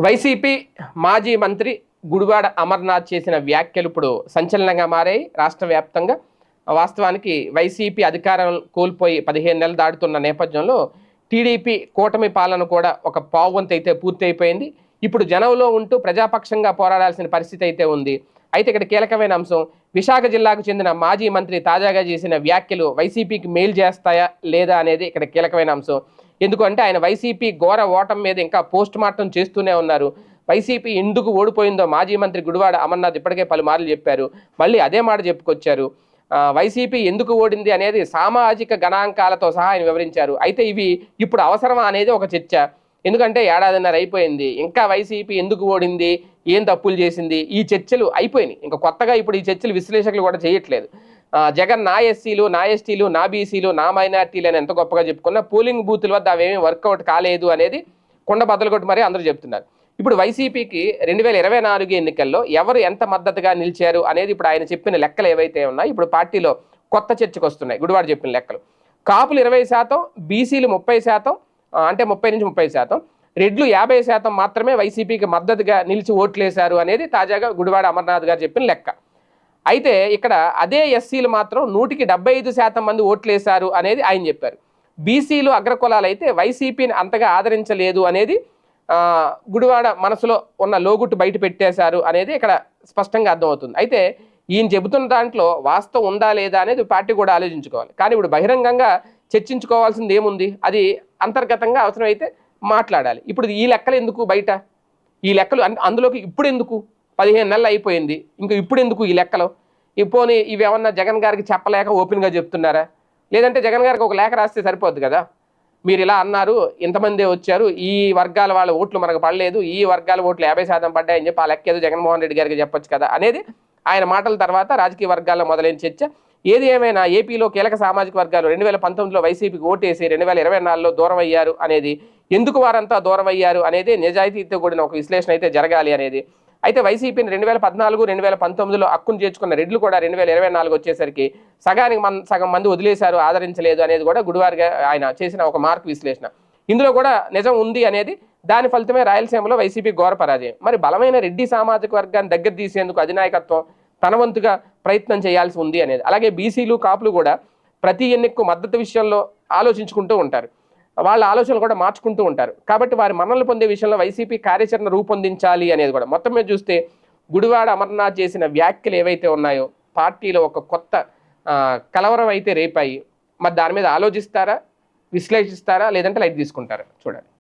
YCP మాజీ మంత్రి గుడివాడ అమర్నాథ్ చేసిన వ్యాఖ్యలు ఇప్పుడు సంచలనంగా మారాయి. రాష్ట్ర వ్యాప్తంగా వాస్తవానికి వైసీపీ అధికారం కోల్పోయి పదిహేను నెలలు దాటుతున్న నేపథ్యంలో టీడీపీ కూటమి పాలన కూడా ఒక పావువంతు అయితే పూర్తయిపోయింది. ఇప్పుడు జనంలో ఉంటూ ప్రజాపక్షంగా పోరాడాల్సిన పరిస్థితి అయితే ఉంది. అయితే ఇక్కడ కీలకమైన అంశం విశాఖ జిల్లాకు చెందిన మాజీ మంత్రి తాజాగా చేసిన వ్యాఖ్యలు వైసీపీకి మేలు చేస్తాయా లేదా అనేది ఇక్కడ కీలకమైన అంశం. ఎందుకంటే ఆయన వైసీపీ ఘోర ఓటం మీద ఇంకా పోస్ట్ మార్టం చేస్తూనే ఉన్నారు. వైసీపీ ఎందుకు ఓడిపోయిందో మాజీ మంత్రి గుడివాడ అమర్నాథ్ ఇప్పటికే పలుమార్లు చెప్పారు. మళ్ళీ అదే మాట చెప్పుకొచ్చారు. వైసీపీ ఎందుకు ఓడింది అనేది సామాజిక గణాంకాలతో సహా ఆయన వివరించారు. అయితే ఇవి ఇప్పుడు అవసరమా అనేది ఒక చర్చ. ఎందుకంటే ఏడాదిన్నర అయిపోయింది. ఇంకా వైసీపీ ఎందుకు ఓడింది? ఏం తప్పులు చేసింది? ఈ చర్చలు అయిపోయినాయి. ఇంకా కొత్తగా ఇప్పుడు ఈ చర్చలు విశ్లేషకులు కూడా చేయట్లేదు. జగన్ నా ఎస్సీలు నా ఎస్టీలు నా బీసీలు నా మైనార్టీలు అని ఎంత గొప్పగా చెప్పుకున్నా పోలింగ్ బూతుల వద్ద అవేమి వర్కౌట్ కాలేదు అనేది కొండ బదలగొట్టి మరీ అందరూ చెప్తున్నారు. ఇప్పుడు వైసీపీకి రెండు వేల ఇరవై నాలుగు ఎన్నికల్లో ఎవరు ఎంత మద్దతుగా నిలిచారు అనేది ఇప్పుడు ఆయన చెప్పిన లెక్కలు ఏవైతే ఉన్నాయో ఇప్పుడు పార్టీలో కొత్త చర్చకు వస్తున్నాయి. గుడివాడు చెప్పిన లెక్కలు. కాపులు ఇరవై శాతం బీసీలు ముప్పై శాతం అంటే ముప్పై నుంచి ముప్పై శాతం. రెడ్లు యాభై శాతం మాత్రమే వైసీపీకి మద్దతుగా నిలిచి ఓట్లేశారు అనేది తాజాగా గుడివాడ అమర్నాథ్ గారు చెప్పిన లెక్క. అయితే ఇక్కడ అదే ఎస్సీలు మాత్రం నూటికి డెబ్బై ఐదు శాతం మంది ఓట్లేశారు అనేది ఆయన చెప్పారు. బీసీలు అగ్రకులాలు అయితే వైసీపీని అంతగా ఆదరించలేదు అనేది గుడివాడ మనసులో ఉన్న లోగుట్టు బయట పెట్టేశారు అనేది ఇక్కడ స్పష్టంగా అర్థమవుతుంది. అయితే ఈయన చెబుతున్న దాంట్లో వాస్తవం ఉందా లేదా అనేది పార్టీ కూడా ఆలోచించుకోవాలి. కానీ ఇప్పుడు బహిరంగంగా చర్చించుకోవాల్సింది ఏముంది? అది అంతర్గతంగా అవసరమైతే మాట్లాడాలి. ఇప్పుడు ఈ లెక్కలు ఎందుకు బయట? ఈ లెక్కలు అన్- అందులోకి ఇప్పుడు ఎందుకు? పదిహేను నెలలు అయిపోయింది. ఇంకా ఇప్పుడు ఎందుకు ఈ లెక్కలు? ఇపోని ఇవేమన్నా జగన్ గారికి చెప్పలేక ఓపెన్గా చెప్తున్నారా? లేదంటే జగన్ గారికి ఒక లేఖ రాస్తే సరిపోద్ది కదా? మీరు ఇలా అన్నారు ఇంతమందే వచ్చారు ఈ వర్గాల వాళ్ళ ఓట్లు మనకు పడలేదు ఈ వర్గాల ఓట్లు యాభై శాతం పడ్డాయని చెప్పి ఆ లెక్క ఏదో జగన్మోహన్ రెడ్డి గారికి చెప్పొచ్చు కదా? అనేది ఆయన మాటల తర్వాత రాజకీయ వర్గాల్లో మొదలైన చర్చ. ఏది ఏమైనా ఏపీలో కీలక సామాజిక వర్గాలు రెండు వేల పంతొమ్మిదిలో వైసీపీకి ఓటేసి రెండు వేల ఇరవై నాలుగులో దూరం అయ్యారు అనేది ఎందుకు వారంతా దూరం అయ్యారు అనేది నిజాయితీతో కూడిన ఒక విశ్లేషణ అయితే జరగాలి అనేది. అయితే వైసీపీని రెండు వేల పద్నాలుగు రెండు వేల పంతొమ్మిదిలో హక్కును చేర్చుకున్న రెడ్లు కూడా రెండు వేల ఇరవై నాలుగు వచ్చేసరికి సగానికి మన సగం మంది వదిలేశారు ఆదరించలేదు అనేది కూడా గుడివారిగా ఆయన చేసిన ఒక మార్క్ విశ్లేషణ. ఇందులో కూడా నిజం ఉంది అనేది దాని ఫలితమే రాయలసీమలో వైసీపీ ఘోర పరాజయం. మరి బలమైన రెడ్డి సామాజిక వర్గాన్ని దగ్గర తీసేందుకు అధినాయకత్వం తన వంతుగా ప్రయత్నం చేయాల్సి ఉంది అనేది. అలాగే బీసీలు కాపులు కూడా ప్రతి ఎన్నికకు మద్దతు విషయంలో ఆలోచించుకుంటూ ఉంటారు. వాళ్ళ ఆలోచనలు కూడా మార్చుకుంటూ ఉంటారు. కాబట్టి వారి మన్నలు పొందే విషయంలో వైసీపీ కార్యాచరణ రూపొందించాలి అనేది కూడా మొత్తం మీద చూస్తే గుడివాడ అమర్నాథ్ చేసిన వ్యాఖ్యలు ఏవైతే ఉన్నాయో పార్టీలో ఒక కొత్త కలవరం అయితే రేపాయి. మరి దాని మీద ఆలోచిస్తారా? విశ్లేషిస్తారా? లేదంటే లైట్ తీసుకుంటారా? చూడాలి